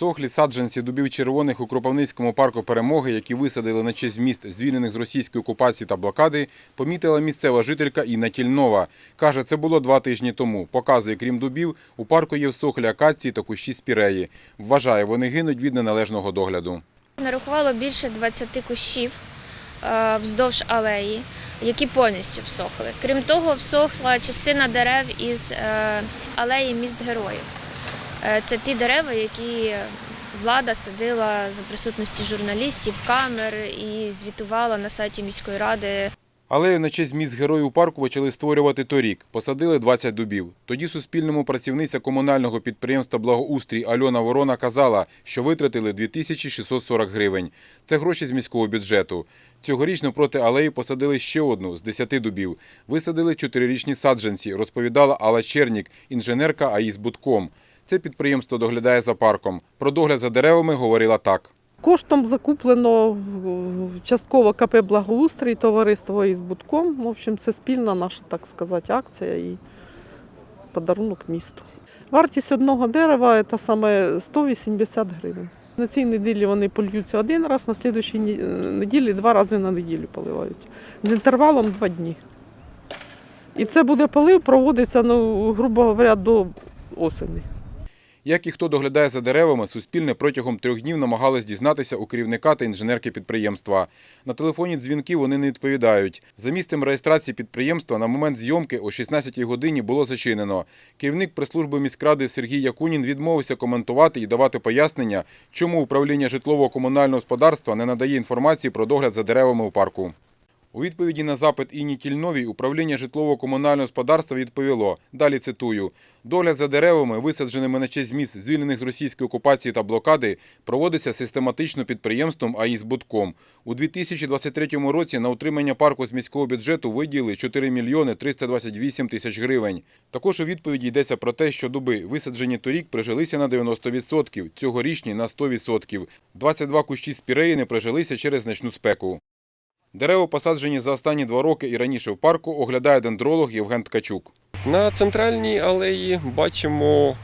Сохлі саджанці дубів червоних у Кропивницькому парку перемоги, які висадили на честь міст, звільнених з російської окупації та блокади, помітила місцева жителька Інна Тільнова. Каже, це було два тижні тому. Показує, крім дубів, у парку є в сохлі акації та кущі спіреї. Вважає, вони гинуть від неналежного догляду. Нарахувало більше 20 кущів е, вздовж алеї, які повністю всохли. Крім того, всохла частина дерев із е, алеї міст героїв. Е, Це ті дерева, які влада садила за присутності журналістів, камер і звітувала на сайті міської ради Алею на честь міст героїв парку почали створювати торік. Посадили 20 дубів. Тоді суспільному працівниця комунального підприємства «Благоустрій» Альона Ворона казала, що витратили 2640 гривень. Це гроші з міського бюджету. Цьогоріч навпроти алеї посадили ще одну з 10 дубів. Висадили чотирирічні саджанці, розповідала Алла Чернік, інженерка АІС «Будком». Це підприємство доглядає за парком. Про догляд за деревами говорила так. Коштом закуплено е, частково КП Благоустрій, товариство із Будком. В общем, це спільна наша, так сказати, акція і подарунок місту. Вартість одного дерева це саме 180 гривень. На цій неділі вони польються один раз, на слідчій неділі два рази на неділю поливаються. З інтервалом два дні. І це буде полив, проводиться, ну, грубо говоря, до осені. Як і хто доглядає за деревами, Суспільне протягом трьох днів намагалось дізнатися у керівника та інженерки підприємства. На телефонні дзвінки вони не відповідають. За місцем реєстрації підприємства на момент зйомки о 16-й годині було зачинено. Керівник прес-служби міськради Сергій Якунін відмовився коментувати і давати пояснення, чому управління житлово-комунального господарства не надає інформації про догляд за деревами у парку. У відповіді на запит Інні Тільновій управління житлово-комунального господарства відповіло, далі цитую, «Догляд за деревами, висадженими на честь міст, звільнених з російської окупації та блокади, проводиться систематично підприємством АІС «Будком». У 2023 році на утримання парку з міського бюджету виділили 4 мільйони 328 тисяч гривень. Також у відповіді йдеться про те, що дуби, висаджені торік, прижилися на 90%, цьогорічні – на 100%. 22 кущі спіреї не прижилися через значну спеку. Дерева, посаджені за останні два роки і раніше в парку, оглядає дендролог Євген Ткачук. На центральній алеї бачимо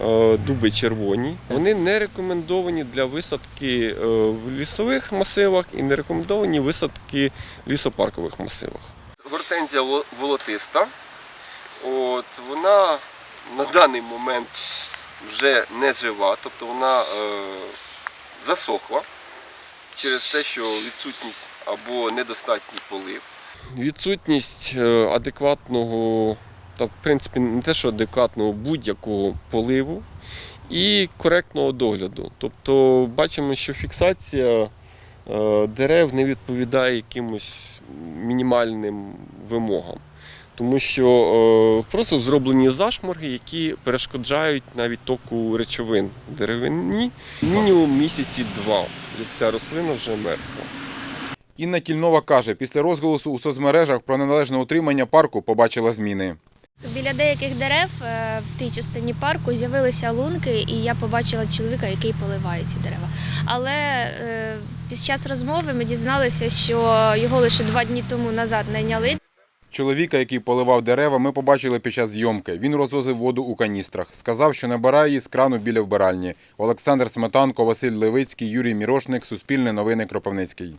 е, дуби червоні. Вони не рекомендовані для висадки е, в лісових масивах і не рекомендовані висадки в лісопаркових масивах. Гортензія волотиста. От, вона на даний момент вже не жива, тобто вона е, засохла через те, що відсутність або недостатній полив. Відсутність е, адекватного, та в принципі не те, що адекватного будь-якого поливу і коректного догляду. Тобто бачимо, що фіксація е, дерев не відповідає якимось мінімальним вимогам. Тому що е, просто зроблені зашморги, які перешкоджають навіть току речовин деревині мінімум місяці два, як ця рослина вже мертва. Інна Тільнова каже, після розголосу у соцмережах про неналежне утримання парку побачила зміни. Біля деяких дерев е, в тій частині парку з'явилися лунки, і я побачила чоловіка, який поливає ці дерева. Але е, під час розмови ми дізналися, що його лише два дні тому назад найняли. Чоловіка, який поливав дерева, ми побачили під час зйомки. Він розвозив воду у каністрах. Сказав, що набирає її з крану біля вбиральні. Олександр Сметанко, Василь Левицький, Юрій Мірошник, Суспільне новини Кропивницький.